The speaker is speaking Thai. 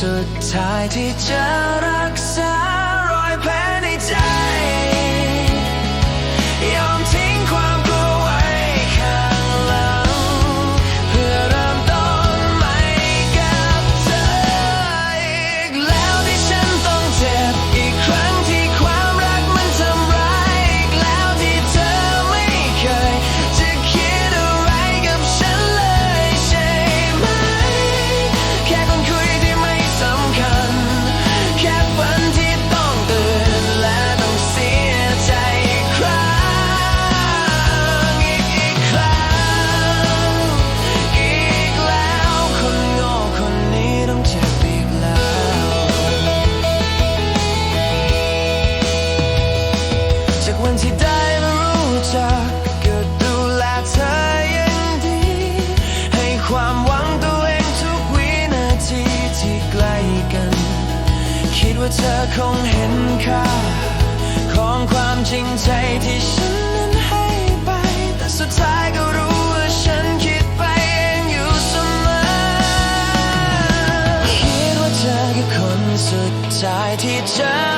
สุดท้ายที่จะรักษา ธอคงเห็นค่าของความจริงใจที่ฉันนั้นให้ไป แต่สุดท้ายก็รู้ว่าฉันคิดไปเองอยู่เสมอคิดว่าเธอคือคนสุดท้ายที่เจอ